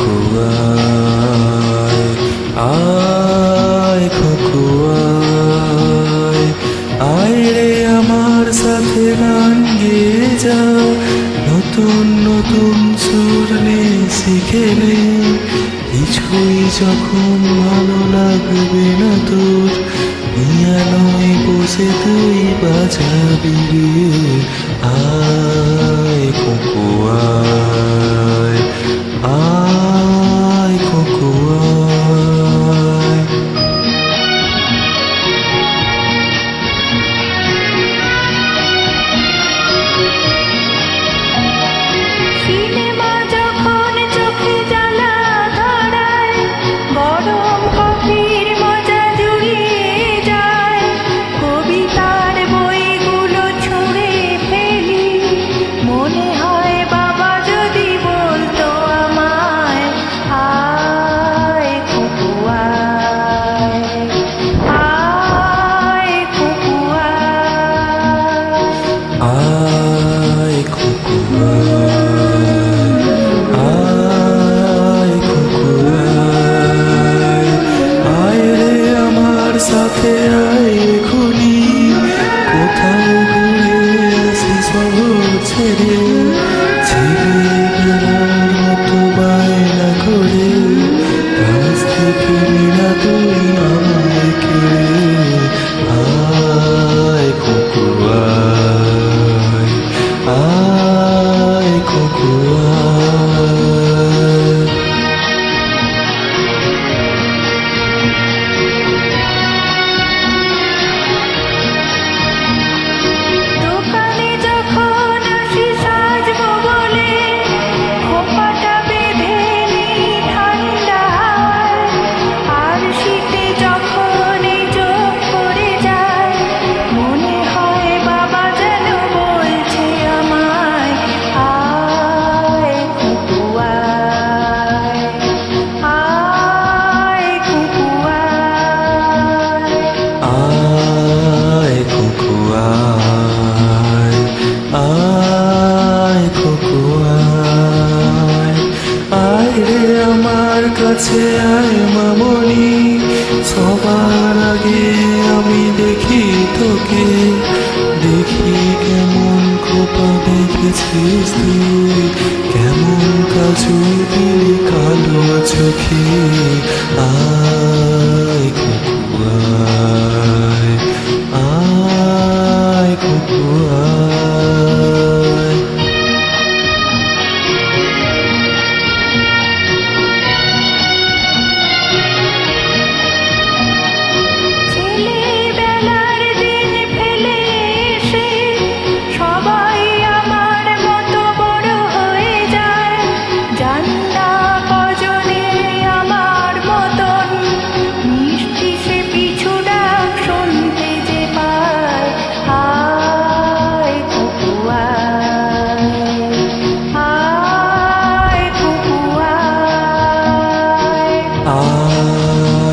খোকুয়ায়, আয় খোকুয়ায়, আয় রে আমার সাথে গান গিয়ে যাও, নতুন নতুন সুর নে, শিখে নে, কিছুই যখন ভালো লাগবে না তোর, নিয়ে নয় বসে তুই বাজাবি রে। এসেছিস তুই কেমন কাজুই দিলি কালো চোখে আয় কুকুয়ায় আয় কুকুয়ায়